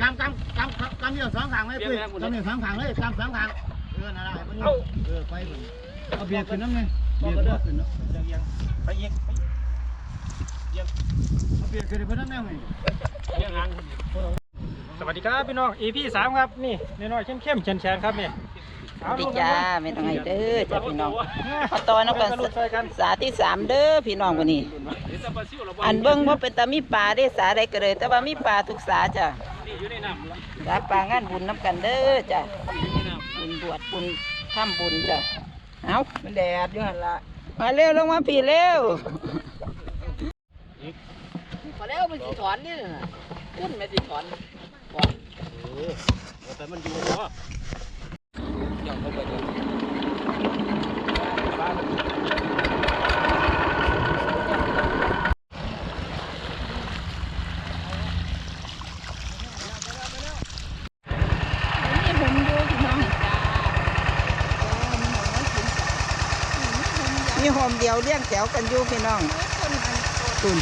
กำกำกำกำเดียวสองขางเลยปุ้ยกำเดียวสองขางเลยกำสองขาง สวัสดีครับพี่น้อง EP สามครับนี่น้อยๆเข้มๆแฉนๆครับนี่สวัสดีจ้าไม่ต้องให้เด้อจ้าพี่น้องพพอตอนน้องกันรุ่นใส่กันสาที่สามเด้อพี่น้องวันนี้อันเบิ้งว่าเป็นตามีปลาได้สาได้ก็เลย แต่ว่ามีปลาทุกสาจ้ะนี่อยู่ในน้ำสาปลางานบุญน้ำกันเด้อจ้ะบุญบวชบุญทำบุญจ้ะเอามันแดดอยู่หันละมาเร็วลงมาพี่เร็วพอแล้วมันสิถอนนี่น่ะขึ้นมันสิถอน แต่มันอยู่เนาะนี่ผมอยู่พี่น้องมีหอมเดียวเลี้ยงแถวกันอยู่พี่น้องตุน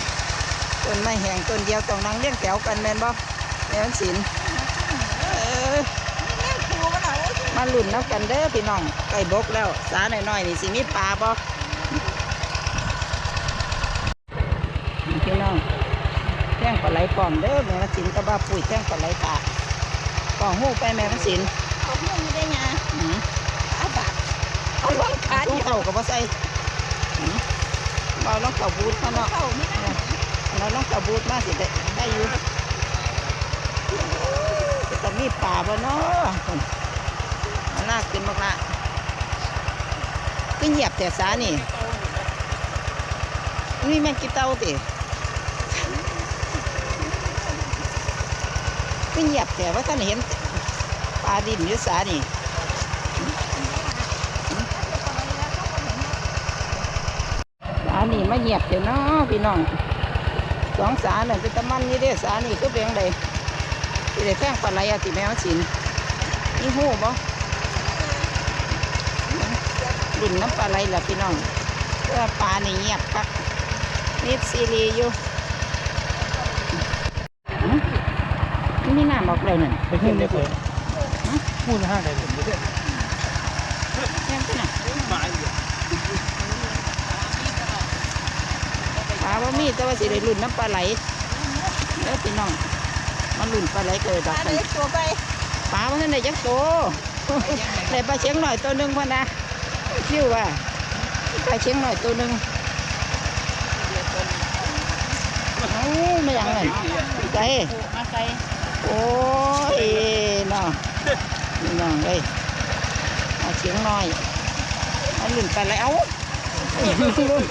ต้นไม้แห้งต้นเดียวต้องนั่งเลี้ยงแถวกันแม่นบ่ แม่นสินเออมาลุ่นน้ำกันเด้อพี่น้องไก่บกแล้ว สาหน่อยๆนี่สิมีปลาบ่นี่พี่น้องแท่งปลาไหลปลอมเด้อแม่มาสินกับบ้าปุ๋ยแท่งปลาไหลปลาปองหูไปแม่มาสินเอาเรื่องนี้ได้ไงอืมเอาบาทเอาลองขาตู้เดียวเข่ากับว่าใส่หืมเราลองเข่าบูทเขาเนาะเข้าไม่ได้เราลองเข่าบูทมาสิได้ได้อยู่จะ มีป่าบ่เนาะนเอากขึ้นมากละก็เหยียบแต่สานี่นี่แม่งกินเต้าติก็เหยียบแต่ว่าท่านเห็นปลาดินอยู่สานี่สานี่มาเหยียบเดี๋ยวเนาะพี่น้องสองสาเนี่ยเป็นตะมันนี่เด้สานี่ก็เป็นไง ที่ได้แท่งปลาไหลอะติแมวสินนี่หูบ่ดินน้ำปลาไหลล่ะพี่น้องเพื่อปลาในเงียบคักนิดซีรีอยู่นี่มีน้ำออกเลยนั่นไปขึ้นได้เพิ่มพูดห้าได้ผมไม่ได้แย่งไปน่ะมาอีกปลาว่ามีแต่ว่าสิได้ลุ่นน้ำปลาไหลเด้อพี่น้อง มาลุ่นปลาไหลเกิดดอกปลากันเล็กตัวไปปลามันได้จักโตได้ปลาเชียงหน่อยตัวหนึ่งพอนะคิวว่าปลาเชียงหน่อยตัวหนึ่งเอ้าไม่อยังไงใจมาใส่โอ้ยน้องนี่น้องเลยปลาเชียงหน่อยเอาลุ่นไปแล้วลุ่น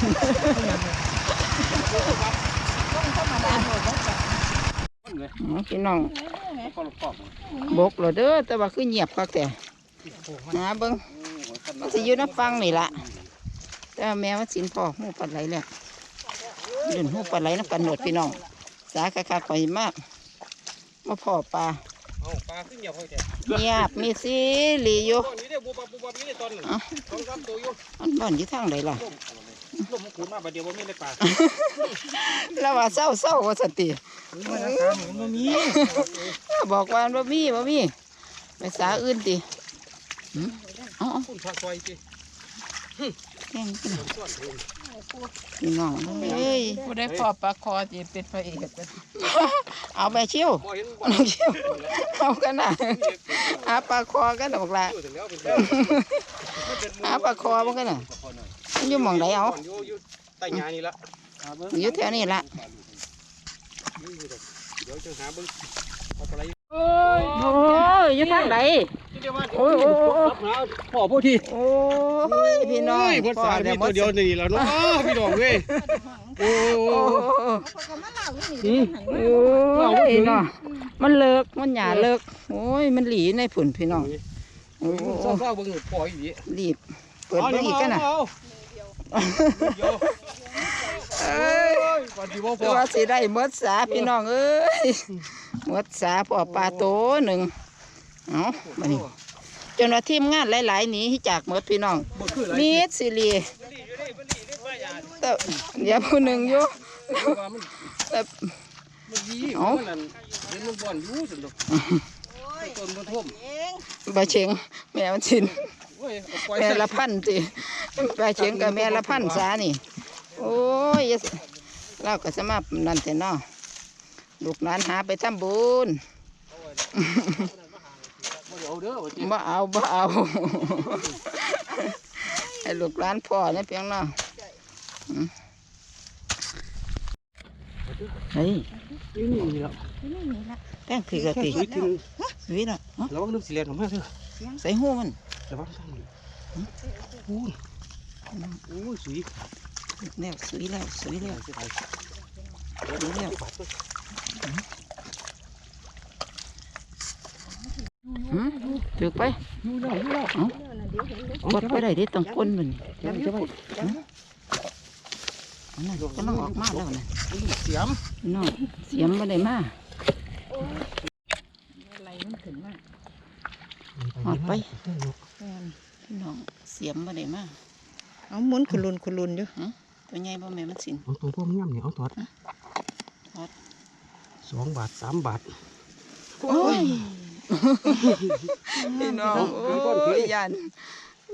อ๋อพี่น้องบกเหรอเด้อแต่ว่าคือเงียบคักแต่หาเบิ้งมันสิอยู่น้ำฟังนี่ละแต่ว่าแม่ว่าสินพ่อหูปลาไหลแล้วดุนหูปลาไหลน้ำกันหนวดพี่น้องสาคักๆไปมากมาพ่อปลาเอาปลาขึ้นเหยียบเขาแกเงียบมีสิหลีอยู่ตอนนี้ได้บูบับบูบับนี่ตอนเอ้าสองสามตัวอยู่มันบ่อนอยู่ทางใดล่ะลมมันขูดมาประเดี๋ยวว่าไม่ได้ปลาแล้วว่าเศร้าเศร้าว่าสติ มันมีบอกว่าบ่มีบ่มีไปสาอื่นติหืมเอ๋อาคุณผักซอยสิแข่งกันพี่น้องเอ้ยผู้ได้พอปลาคอจะเป็นพระเอกเอาไปเชี่ยวบ่เห็นบ่น้องเชี่ยวเอากันนะหาปลาคอกันดอกละอยู่ถึงแล้วเป็นหาปลาคอมันกันน่ะมันอยู่หมองไหนเอาอยู่อยู่ใต้หญ้านี่ละอยู่แถวนี้ละ เดี๋ยวจะหาเบิ่งเอาปลาไหลโอ้ยอยู่ทางไหนโอ้ยโอ้ยโอ้ยหาพ่อผู้ที่โอ้ยพี่น้องโยภาษามีตัวเดียวนี่แหล้วเนาะพี่น้องเว้ยโอ้โอ้อืมโอ้ยเนาะมันเลิกมันหยาเลิกโอ้ยมันหลีในผุนพี่น้องโอ้เศร้าๆเบิ่งปล่อยอีรีบเปิดเบิ่งอีกกันน่ะเดี๋ยวเอ้ย วันที่บ่พตัอวสิได้หมดสาพี่น้องเอ้ยหมดสาปอปลาโตหนึ่งเอามานี่จนว่าทีมงานหลาย ๆ หนีจากหมดพี่น้องบ่คืออะไรมีดสิรีแต่เดี๋ยวผู้หนึ่งอยู่ว่ามันแต่มันยีเอ้ามันนั่นเห็นมันบ่อนอยู่ซั่นดอกต้นบ่ท่วมบาเชงแม่มันชินโอ้ยเอาปล่อยแม่ใส่ละพันสิบาเชงกับแม่ละพันสานี่ โอ้ยอย่าสิ เราก็สมานั่นแต่นอลูกหลานหาไปทำบุญบ่ได้เอาเด้อว่าติบ่เอาบ่เอาให้ลูกหลานพ่อเนี่ยเพียงเนาะอืมเฮ้ยนี่นี่ล่ะแป้งผีกะติสวยจริงสวยน่ะเอ้าระวังน้ำสิแล่นออกมาเด้อใส่หูมันระวังทางนี้โอ้ยโอ้ยสวย แล้วสวยแล้วสวยแล้วเสียดายสวยแล้วหืมถือไปอยู่แล้วอยู่แล้วเอ้ากดไปได้เดิต้องก้นมันจะไปจะไปนั่นกำลังออกมาแล้วนะเสียมน้องเสียมมาได้มาหอดไปพี่น้องเสียมมาได้มาเอาหมุนขุลุนขุลุนอยู่ ตัวใหญ่บ่แม่มันสินเอาตัวพ่อมันย่ำเนี่ยเอาถอดถอดสองบาทสามบาทโอ้ยพี่น้องโอ้ยยาน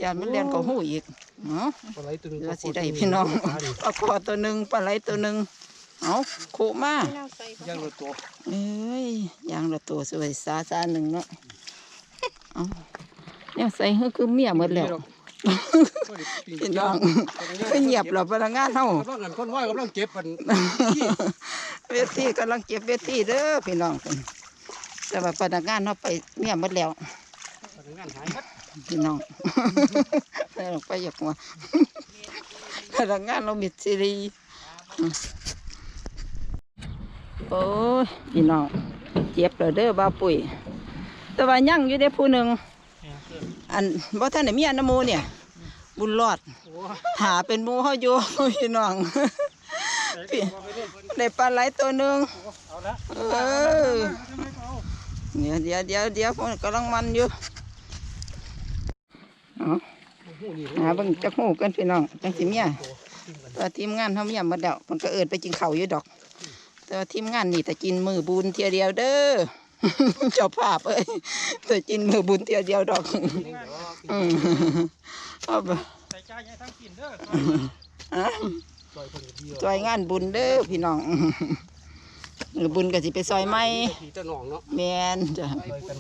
ยานมันเรียนกับหูอีกเนาะปลาไหลตัวหนึงเหลือสิได้พี่น้องปลาคอตัวหนึ่งปลาไหลตัวหนึ่งเอาโคมาย่างละตัวเอ้ยยางละตัวสวยสาสาหนึ่งเนาะเอาเนี่ยใส่คือคือเมียหมดแล้ว พี่น้องก็เงียบแล้วพนักงานเฮากำลังกันคนว่ายกำลังเก็บกันเวทีกำลังเก็บเวทีเด้อพี่น้องเพิ่นแต่ว่าพนักงานเฮาไปเมียหมดแล้วพนักงานหายหมดพี่น้องไปลงไปอยากหัวพนักงานเรามีซีรีส์โอ้ยพี่น้องเจ็บเลยเด้อบ้าวปุ๋ยแต่ว่ายังอยู่ได้ผู้หนึ่ง อันบ่ท่านได้มีอันนโมเนี่ย บุญรอด หาเป็นหมูเขาอยู่พี่น้องได้ปลาไหลตัวหนึ่งเออเดี๋ยวเดี๋ยวเดี๋ยวเดี๋ยวผมกำลังมันอยู่เอาหาเบิ่งจักหูกันพี่น้องจังสิเมียแตัวทีมงานเขาเมียมาเดวมันก็เอิดไปกินข้าวอยู่ดอกแต่ว่าทีมงานนี่แต่กินมือบุญเทียเดียวเด้อ เจ้าภาพเอ้ยแต่กินมือบุญเทียเดียวดอกอืมเอาไปใส่ใจใหญ่ทั้งกินเด้ออะซอยงานบุญเด้อพี่น้องหรือบุญก็สิไปซอยไม้ผีตะหนองเนาะแมนจ้ะ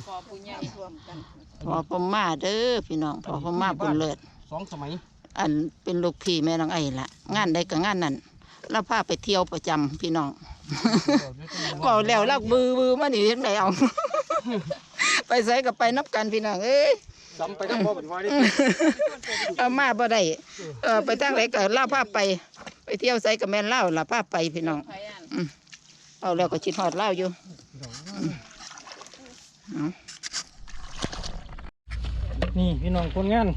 ขอผู้ใหญ่รวมกันพอพม่าเด้อพี่น้องพอพม่าบุญเลิศสองสมัยอันเป็นลูกพี่แม่น้องไอ้ละงานใดก็งานนั้น เราพาไปเที่ยวประจำพี่น้อง เบาแล้วลักบือบือมาหนียังไงเอา ไปใส่กับไปนับกันพี่น้องเอ้ย ซ้ำไปทั้งพ่อเป็นวายนี่เอามาบ่ได้เออไปทางไหนก็เล่าพาไป ไปเที่ยวใส่กับแม่นเล่าล่ะพาไปพี่น้องไผอันเอาแล้วก็ชิดหอดเล่าอยู่อืมเอา นี่พี่น้องคนงาน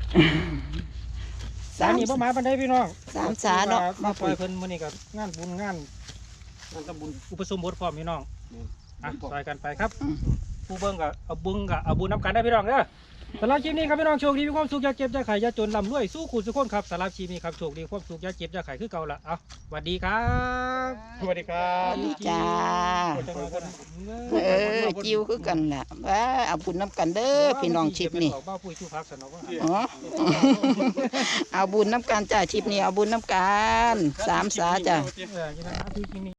สามอันนี้บ่มาปันไดพี่น้องสามสาเนาะ มาปล่อยเพิ่นมื้อนี้ก็งานบุญงานงานตำบุญอุปสมบทพร้อมพี่น้องอะซอยกันไปครับผู้เบิ่งก็เอาบุญก็เอาบุญนํกันได้พี่น้องเด้อ สำหรับคลิปนี้ครับพี่น้องโชคดีมีความสุขอย่าเจ็บอย่าไข้อย่าจนร่ำรวยสู้คุณสุขคนครับสำหรับคลิปนี้ครับโชคดีความสุขอย่าเจ็บอย่าไข้คือเก่าละเอาสวัสดีครับสวัสดีครัสบวัสดีจ้า เออ จิวคือกันล่ะว่าเอาบุญน้ำกันเด้อพี่น้องชิปนี่บ้าปุ้ยชูพักสนองว่า อ๋อ เอาบุญน้ำกันจ้าชิปนี่เอาบุญน้ำกันสามสาจ้า เออยังไงนะที่นี่